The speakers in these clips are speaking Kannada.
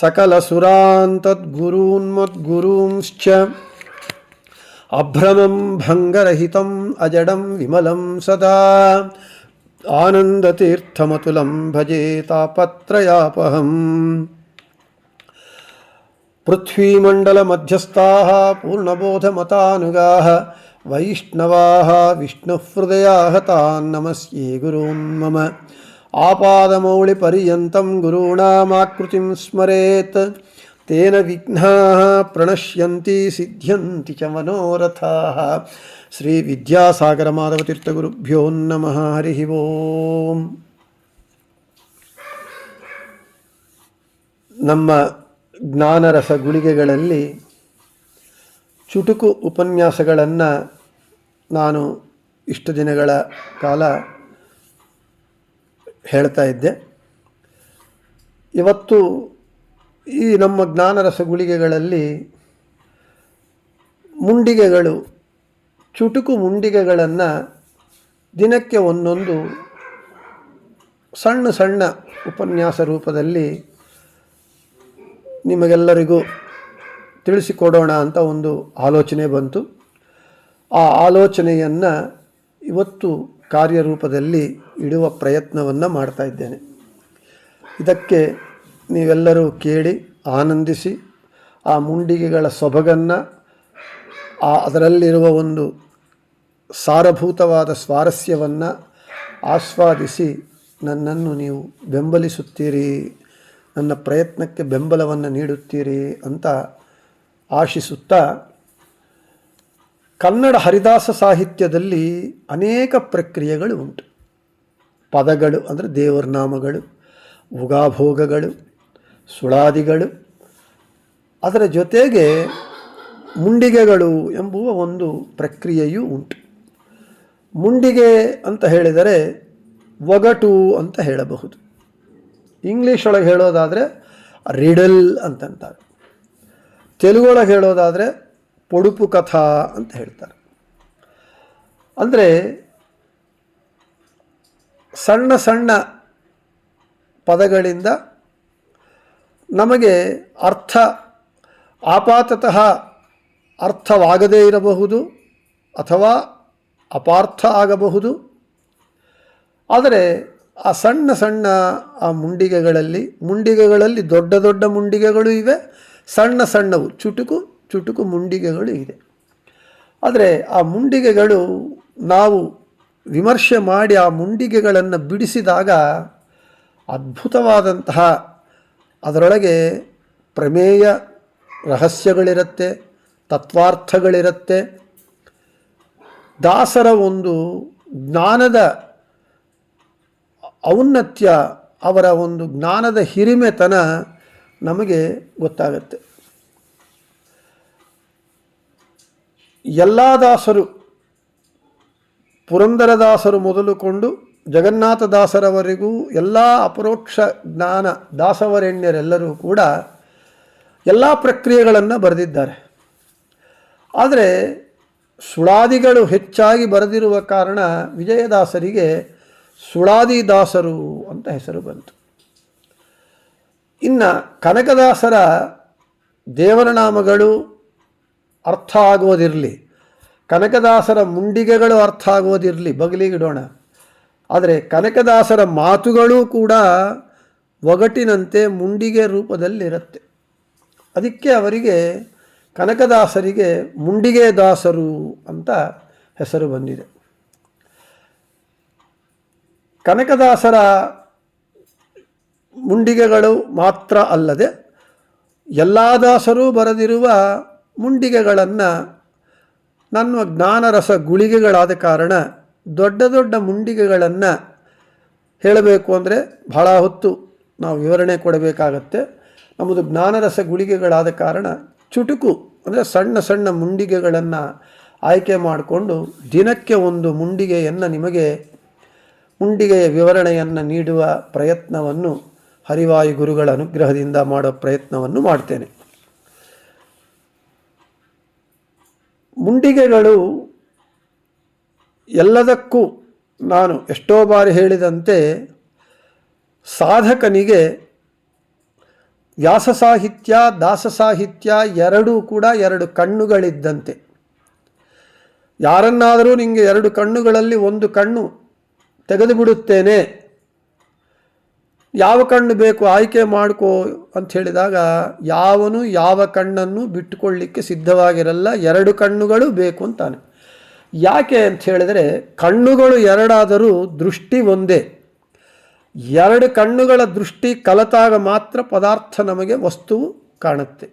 सकलसुरान् तद्गुरून्मद्गुरूंश्च अभ्रमं भङ्गरहितम्, अजडं विमलं सदा। आनन्दतीर्थमतुलं भजे तापत्रयापहम्। पृथ्वीमण्डलमध्यस्थाः, पूर्णबोधमतानुगाः, वैष्णवाः, विष्णुहृदयाः तान् नमस्ये गुरून् मम। आपादमौलिपर्यन्तं गुरूणामाकृतिं स्मरेत् तेन विघ्नाः प्रणश्यन्ति सिद्ध्यन्ति च मनोरथाः श्रीविद्यासागरमाधवतीर्थगुरुभ्यो नमः हरिः ओम् ನಮ್ಮ ಜ್ಞಾನರಸ ಗುಳಿಗೆಗಳಲ್ಲಿ ಚುಟುಕು ಉಪನ್ಯಾಸಗಳನ್ನು ನಾನು ಇಷ್ಟು ದಿನಗಳ ಕಾಲ ಹೇಳ್ತಾ ಇದ್ದೆ. ಇವತ್ತು ಈ ನಮ್ಮ ಜ್ಞಾನರಸ ಗುಳಿಗೆಗಳಲ್ಲಿ ಮುಂಡಿಗೆಗಳು, ಚುಟುಕು ಮುಂಡಿಗೆಗಳನ್ನು ದಿನಕ್ಕೆ ಒಂದೊಂದು ಸಣ್ಣ ಸಣ್ಣ ಉಪನ್ಯಾಸ ರೂಪದಲ್ಲಿ ನಿಮಗೆಲ್ಲರಿಗೂ ತಿಳಿಸಿಕೊಡೋಣ ಅಂತ ಒಂದು ಆಲೋಚನೆ ಬಂತು. ಆ ಆಲೋಚನೆಯನ್ನು ಇವತ್ತು ಕಾರ್ಯರೂಪದಲ್ಲಿ ಇಡುವ ಪ್ರಯತ್ನವನ್ನು ಮಾಡ್ತಾ ಇದ್ದೇನೆ. ಇದಕ್ಕೆ ನೀವೆಲ್ಲರೂ ಕೇಳಿ, ಆನಂದಿಸಿ, ಆ ಮುಂಡಿಗೆಗಳ ಸೊಬಗನ್ನು, ಆ ಅದರಲ್ಲಿರುವ ಒಂದು ಸಾರಭೂತವಾದ ಸ್ವಾರಸ್ಯವನ್ನು ಆಸ್ವಾದಿಸಿ ನನ್ನನ್ನು ನೀವು ಬೆಂಬಲಿಸುತ್ತೀರಿ, ನನ್ನ ಪ್ರಯತ್ನಕ್ಕೆ ಬೆಂಬಲವನ್ನು ನೀಡುತ್ತೀರಿ ಅಂತ ಆಶಿಸುತ್ತಾ ಕನ್ನಡ ಹರಿದಾಸ ಸಾಹಿತ್ಯದಲ್ಲಿ ಅನೇಕ ಪ್ರಕ್ರಿಯೆಗಳು ಉಂಟು. ಪದಗಳು ಅಂದರೆ ದೇವರ ನಾಮಗಳು, ಉಗಾಭೋಗಗಳು, ಸುಳಾದಿಗಳು. ಅದರ ಜೊತೆಗೆ ಮುಂಡಿಗೆಗಳು ಎಂಬುವ ಒಂದು ಪ್ರಕ್ರಿಯೆಯೂ ಉಂಟು. ಮುಂಡಿಗೆ ಅಂತ ಹೇಳಿದರೆ ಒಗಟು ಅಂತ ಹೇಳಬಹುದು. ಇಂಗ್ಲೀಷ್ ಒಳಗೆ ಹೇಳೋದಾದರೆ ರಿಡಲ್ ಅಂತಂತಾರೆ. ತೆಲುಗೊಳಗೆ ಹೇಳೋದಾದರೆ ಪೊಡುಪು ಕಥಾ ಅಂತ ಹೇಳ್ತಾರೆ. ಅಂದರೆ ಸಣ್ಣ ಸಣ್ಣ ಪದಗಳಿಂದ ನಮಗೆ ಅರ್ಥ, ಆಪಾತತಃ ಅರ್ಥವಾಗದೇ ಇರಬಹುದು ಅಥವಾ ಅಪಾರ್ಥ ಆಗಬಹುದು. ಆದರೆ ಆ ಸಣ್ಣ ಸಣ್ಣ ಆ ಮುಂಡಿಗೆಗಳಲ್ಲಿ ಮುಂಡಿಗೆಗಳಲ್ಲಿ ದೊಡ್ಡ ದೊಡ್ಡ ಮುಂಡಿಗೆಗಳು ಇವೆ, ಸಣ್ಣ ಸಣ್ಣವು, ಚುಟುಕು ಚುಟುಕು ಮುಂಡಿಗೆಗಳು ಇದೆ. ಆದರೆ ಆ ಮುಂಡಿಗೆಗಳು ನಾವು ವಿಮರ್ಶೆ ಮಾಡಿ ಆ ಮುಂಡಿಗೆಗಳನ್ನು ಬಿಡಿಸಿದಾಗ ಅದ್ಭುತವಾದಂತಹ ಅದರೊಳಗೆ ಪ್ರಮೇಯ ರಹಸ್ಯಗಳಿರುತ್ತೆ, ತತ್ವಾರ್ಥಗಳಿರುತ್ತೆ. ದಾಸರ ಒಂದು ಜ್ಞಾನದ ಔನ್ನತ್ಯ, ಅವರ ಒಂದು ಜ್ಞಾನದ ಹಿರಿಮೆತನ ನಮಗೆ ಗೊತ್ತಾಗತ್ತೆ. ಎಲ್ಲ ದಾಸರು ಪುರಂದರದಾಸರು ಮೊದಲುಕೊಂಡು ಜಗನ್ನಾಥದಾಸರವರೆಗೂ ಎಲ್ಲ ಅಪರೋಕ್ಷ ಜ್ಞಾನ ದಾಸವರೆಣ್ಯರೆಲ್ಲರೂ ಕೂಡ ಎಲ್ಲ ಪ್ರಕ್ರಿಯೆಗಳನ್ನು ಬರೆದಿದ್ದಾರೆ. ಆದರೆ ಸುಳಾದಿಗಳು ಹೆಚ್ಚಾಗಿ ಬರೆದಿರುವ ಕಾರಣ ವಿಜಯದಾಸರಿಗೆ ಸುಳಾದಿದಾಸರು ಅಂತ ಹೆಸರು ಬಂತು. ಇನ್ನು ಕನಕದಾಸರ ದೇವರ ನಾಮಗಳು ಅರ್ಥ ಆಗೋದಿರಲಿ. ಕನಕದಾಸರ ಮುಂಡಿಗೆಗಳು ಅರ್ಥ ಆಗೋದಿರಲಿ ಬಗಲಿಗಿಡೋಣ ಆದರೆ ಕನಕದಾಸರ ಮಾತುಗಳೂ ಕೂಡ ಒಗಟಿನಂತೆ ಮುಂಡಿಗೆ ರೂಪದಲ್ಲಿರುತ್ತೆ. ಅದಕ್ಕೆ ಅವರಿಗೆ ಕನಕದಾಸರಿಗೆ ಮುಂಡಿಗೆ ದಾಸರು ಅಂತ ಹೆಸರು ಬಂದಿದೆ. ಕನಕದಾಸರ ಮುಂಡಿಗೆಗಳು ಮಾತ್ರ ಅಲ್ಲದೆ ಎಲ್ಲ ದಾಸರೂ ಬರೆದಿರುವ ಮುಂಡಿಗೆಗಳನ್ನು ನನ್ನ ಜ್ಞಾನರಸ ಗುಳಿಗೆಗಳಾದ ಕಾರಣ ದೊಡ್ಡ ದೊಡ್ಡ ಮುಂಡಿಗೆಗಳನ್ನು ಹೇಳಬೇಕು ಅಂದರೆ ಬಹಳ ಹೊತ್ತು ನಾವು ವಿವರಣೆ ಕೊಡಬೇಕಾಗತ್ತೆ. ನಮ್ಮದು ಜ್ಞಾನರಸ ಗುಳಿಗೆಗಳಾದ ಕಾರಣ ಚುಟುಕು ಅಂದರೆ ಸಣ್ಣ ಸಣ್ಣ ಮುಂಡಿಗೆಗಳನ್ನು ಆಯ್ಕೆ ಮಾಡಿಕೊಂಡು ದಿನಕ್ಕೆ ಒಂದು ಮುಂಡಿಗೆಯನ್ನು ನಿಮಗೆ ಮುಂಡಿಗೆಯ ವಿವರಣೆಯನ್ನು ನೀಡುವ ಪ್ರಯತ್ನವನ್ನು ಹರಿವಾಯು ಗುರುಗಳ ಅನುಗ್ರಹದಿಂದ ಮಾಡೋ ಪ್ರಯತ್ನವನ್ನು ಮಾಡ್ತೇನೆ. ಮುಂಡಿಗೆಗಳು ಎಲ್ಲದಕ್ಕೂ ನಾನು ಎಷ್ಟೋ ಬಾರಿ ಹೇಳಿದಂತೆ ಸಾಧಕನಿಗೆ ವ್ಯಾಸ ಸಾಹಿತ್ಯ, ದಾಸ ಸಾಹಿತ್ಯ ಎರಡೂ ಕೂಡ ಎರಡು ಕಣ್ಣುಗಳಿದ್ದಂತೆ. ಯಾರನ್ನಾದರೂ ನಿಮಗೆ ಎರಡು ಕಣ್ಣುಗಳಲ್ಲಿ ಒಂದು ಕಣ್ಣು ತೆಗೆದು ಬಿಡುತ್ತೇನೆ ಯಾವ ಕಣ್ಣು ಬೇಕು ಆಯ್ಕೆ ಮಾಡ್ಕೋ ಅಂತ ಹೇಳಿದಾಗ ಯಾವನು ಯಾವ ಕಣ್ಣನ್ನು ಬಿಟ್ಟುಕೊಳ್ಳಿಕ್ಕೆ ಸಿದ್ಧವಾಗಿರಲ್ಲ, ಎರಡು ಕಣ್ಣುಗಳು ಬೇಕು ಅಂತಾನೆ. ಯಾಕೆ ಅಂತ ಹೇಳಿದರೆ, ಕಣ್ಣುಗಳು ಎರಡಾದರೂ ದೃಷ್ಟಿ ಒಂದೇ. ಎರಡು ಕಣ್ಣುಗಳ ದೃಷ್ಟಿ ಕಲತಾಗ ಮಾತ್ರ ಪದಾರ್ಥ ನಮಗೆ ವಸ್ತುವು ಕಾಣುತ್ತೆ.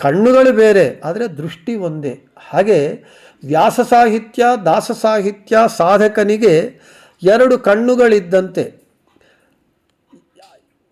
ಕಣ್ಣುಗಳು ಬೇರೆ, ಆದರೆ ದೃಷ್ಟಿ ಒಂದೇ. ಹಾಗೆ ವ್ಯಾಸ ಸಾಹಿತ್ಯ, ದಾಸ ಸಾಹಿತ್ಯ ಸಾಧಕನಿಗೆ ಎರಡು ಕಣ್ಣುಗಳಿದ್ದಂತೆ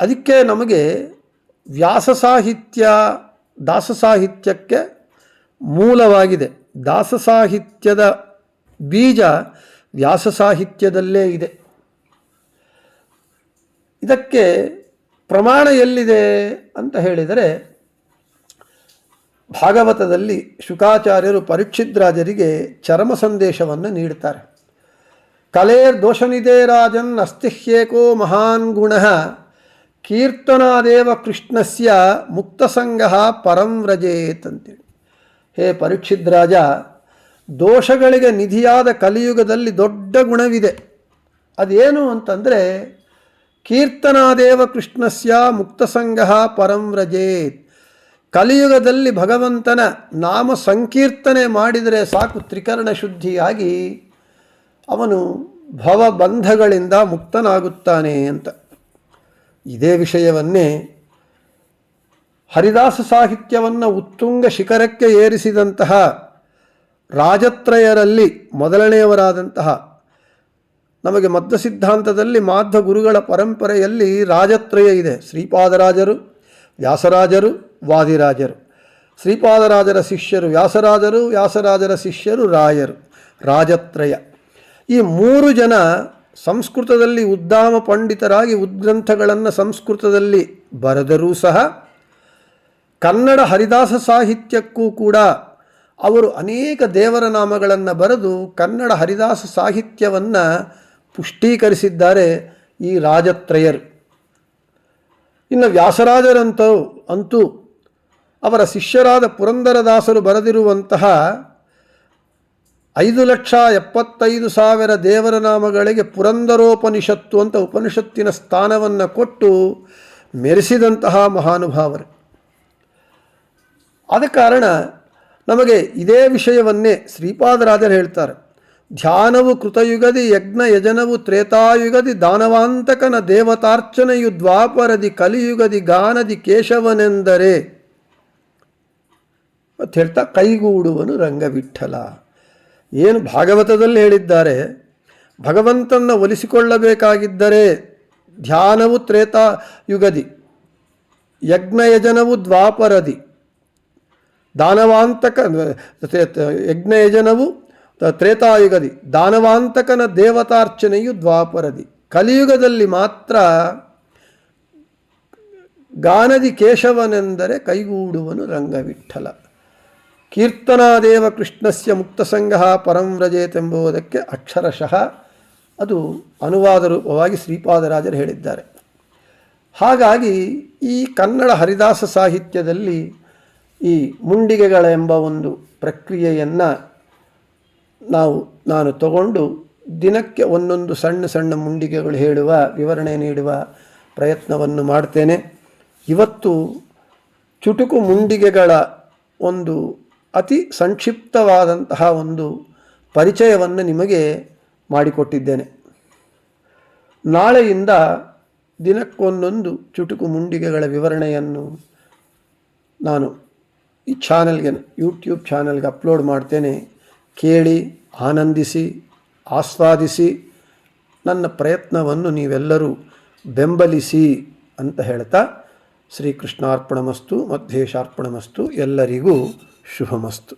ಅದಕ್ಕೆ ನಮಗೆ ವ್ಯಾಸ ಸಾಹಿತ್ಯ, ದಾಸ ಸಾಹಿತ್ಯಕ್ಕೆ ಮೂಲವಾಗಿದೆ. ದಾಸ ಸಾಹಿತ್ಯದ ಬೀಜ ವ್ಯಾಸ ಸಾಹಿತ್ಯದಲ್ಲೇ ಇದೆ. ಇದಕ್ಕೆ ಪ್ರಮಾಣ ಎಲ್ಲಿದೆ ಅಂತ ಹೇಳಿದರೆ, ಭಾಗವತದಲ್ಲಿ ಶುಕಾಚಾರ್ಯರು ಪರೀಕ್ಷಿದ್ರಾಜರಿಗೆ ಚರಮ ಸಂದೇಶವನ್ನು ನೀಡುತ್ತಾರೆ. ಕಲೇರ್ ದೋಷನಿದೇ ರಾಜನ್ ಅಸ್ತಿಹ್ಯೇಕೋ ಮಹಾನ್ ಗುಣ ಕೀರ್ತನಾದೇವ ಕೃಷ್ಣಸ್ಯ ಮುಕ್ತಸಂಗ ಪರಂ ವ್ರಜೇತ್ ಅಂತೇಳಿ ಹೇ ಪರೀಕ್ಷಿದ್ರಾಜ, ದೋಷಗಳಿಗೆ ನಿಧಿಯಾದ ಕಲಿಯುಗದಲ್ಲಿ ದೊಡ್ಡ ಗುಣವಿದೆ. ಅದೇನು ಅಂತಂದರೆ, ಕೀರ್ತನಾದೇವ ಕೃಷ್ಣಸ್ಯ ಮುಕ್ತಸಂಗ ಪರಂ ವ್ರಜೇತ್. ಕಲಿಯುಗದಲ್ಲಿ ಭಗವಂತನ ನಾಮ ಸಂಕೀರ್ತನೆ ಮಾಡಿದರೆ ಸಾಕು ತ್ರಿಕರಣ ಶುದ್ಧಿಯಾಗಿ ಅವನು ಭವಬಂಧಗಳಿಂದ ಮುಕ್ತನಾಗುತ್ತಾನೆ ಅಂತ. ಇದೇ ವಿಷಯವನ್ನೇ ಹರಿದಾಸ ಸಾಹಿತ್ಯವನ್ನು ಉತ್ತುಂಗ ಶಿಖರಕ್ಕೆ ಏರಿಸಿದಂತಹ ರಾಜತ್ರಯರಲ್ಲಿ ಮೊದಲನೆಯವರಾದಂತಹ ನಮಗೆ ಮದ್ದ ಸಿದ್ಧಾಂತದಲ್ಲಿ ಮಾಧ್ವ ಗುರುಗಳ ಪರಂಪರೆಯಲ್ಲಿ ರಾಜತ್ರಯ ಇದೆ. ಶ್ರೀಪಾದರಾಜರು, ವ್ಯಾಸರಾಜರು, ವಾದಿರಾಜರು. ಶ್ರೀಪಾದರಾಜರ ಶಿಷ್ಯರು ವ್ಯಾಸರಾಜರು, ವ್ಯಾಸರಾಜರ ಶಿಷ್ಯರು ರಾಯರು. ರಾಜತ್ರಯ. ಈ ಮೂರು ಜನ ಸಂಸ್ಕೃತದಲ್ಲಿ ಉದ್ದಾಮ ಪಂಡಿತರಾಗಿ ಉದ್ಗ್ರಂಥಗಳನ್ನು ಸಂಸ್ಕೃತದಲ್ಲಿ ಬರೆದರೂ ಸಹ ಕನ್ನಡ ಹರಿದಾಸ ಸಾಹಿತ್ಯಕ್ಕೂ ಕೂಡ ಅವರು ಅನೇಕ ದೇವರ ನಾಮಗಳನ್ನು ಬರೆದು ಕನ್ನಡ ಹರಿದಾಸ ಸಾಹಿತ್ಯವನ್ನು ಪುಷ್ಟೀಕರಿಸಿದ್ದಾರೆ ಈ ರಾಜತ್ರಯರು. ಇನ್ನು ವ್ಯಾಸರಾಜರಂತೂ ಅಂತೂ ಅವರ ಶಿಷ್ಯರಾದ ಪುರಂದರದಾಸರು ಬರೆದಿರುವಂತಹ ಐದು ಲಕ್ಷ ಎಪ್ಪತ್ತೈದು ಸಾವಿರ ದೇವರ ನಾಮಗಳಿಗೆ ಪುರಂದರೋಪನಿಷತ್ತು ಅಂತ ಉಪನಿಷತ್ತಿನ ಸ್ಥಾನವನ್ನು ಕೊಟ್ಟು ಮೆರೆಸಿದಂತಹ ಮಹಾನುಭಾವರು. ಆದ ಕಾರಣ ನಮಗೆ ಇದೇ ವಿಷಯವನ್ನೇ ಶ್ರೀಪಾದರಾಜರು ಹೇಳ್ತಾರೆ. ಧ್ಯಾನವು ಕೃತಯುಗದಿ, ಯಜ್ಞ ಯಜನವು ತ್ರೇತಾಯುಗದಿ, ದಾನವಾಂತಕನ ದೇವತಾರ್ಚನೆಯು ದ್ವಾಪರದಿ, ಕಲಿಯುಗದಿ, ಗಾನದಿ, ಕೇಶವನೆಂದರೆ. ಮತ್ತು ಹೇಳ್ತಾ ಕೈಗೂಡುವನು ರಂಗವಿಠಲ. ಏನು ಭಾಗವತದಲ್ಲಿ ಹೇಳಿದ್ದಾರೆ ಭಗವಂತನ ಒಲಿಸಿಕೊಳ್ಳಬೇಕಾಗಿದ್ದರೆ ಧ್ಯಾನವು ತ್ರೇತಾ ಯುಗದಿ ಯಜ್ಞಯಜನವು ದ್ವಾಪರದಿ, ದಾನವಾಂತಕ ಯಜ್ಞಯಜನವು ತ್ರೇತಾಯುಗದಿ, ದಾನವಾಂತಕನ ದೇವತಾರ್ಚನೆಯು ದ್ವಾಪರದಿ. ಕಲಿಯುಗದಲ್ಲಿ ಮಾತ್ರ ಗಾನದಿ ಕೇಶವನೆಂದರೆ ಕೈಗೂಡುವನು ರಂಗವಿಠಲ. ಕೀರ್ತನಾದೇವ ಕೃಷ್ಣಸ್ಯ ಮುಕ್ತಸಂಗ ಪರಂ ವ್ರಜೇತೆಂಬುದಕ್ಕೆ ಅಕ್ಷರಶಃ ಅದು ಅನುವಾದ ರೂಪವಾಗಿ ಶ್ರೀಪಾದರಾಜರು ಹೇಳಿದ್ದಾರೆ. ಹಾಗಾಗಿ ಈ ಕನ್ನಡ ಹರಿದಾಸ ಸಾಹಿತ್ಯದಲ್ಲಿ ಈ ಮುಂಡಿಗೆಗಳೆಂಬ ಒಂದು ಪ್ರಕ್ರಿಯೆಯನ್ನು ನಾವು, ನಾನು ತಗೊಂಡು ದಿನಕ್ಕೆ ಒಂದೊಂದು ಸಣ್ಣ ಸಣ್ಣ ಮುಂಡಿಗೆಗಳು ಹೇಳುವ, ವಿವರಣೆ ನೀಡುವ ಪ್ರಯತ್ನವನ್ನು ಮಾಡ್ತೇನೆ. ಇವತ್ತು ಚುಟುಕು ಮುಂಡಿಗೆಗಳ ಒಂದು ಅತಿ ಸಂಕ್ಷಿಪ್ತವಾದಂತಹ ಒಂದು ಪರಿಚಯವನ್ನು ನಿಮಗೆ ಮಾಡಿಕೊಟ್ಟಿದ್ದೇನೆ. ನಾಳೆಯಿಂದ ದಿನಕ್ಕೊಂದೊಂದು ಚುಟುಕು ಮುಂಡಿಗೆಗಳ ವಿವರಣೆಯನ್ನು ನಾನು ಈ ಚಾನಲ್ಗೆ, ಯೂಟ್ಯೂಬ್ ಚಾನಲ್ಗೆ ಅಪ್ಲೋಡ್ ಮಾಡ್ತೇನೆ. ಕೇಳಿ, ಆನಂದಿಸಿ, ಆಸ್ವಾದಿಸಿ, ನನ್ನ ಪ್ರಯತ್ನವನ್ನು ನೀವೆಲ್ಲರೂ ಬೆಂಬಲಿಸಿ ಅಂತ ಹೇಳ್ತಾ ಶ್ರೀಕೃಷ್ಣಾರ್ಪಣಮಸ್ತು, ಮಧ್ಯೇಶಾರ್ಪಣಮಸ್ತು ಎಲ್ಲರಿಗೂ ശുഭമസ്തു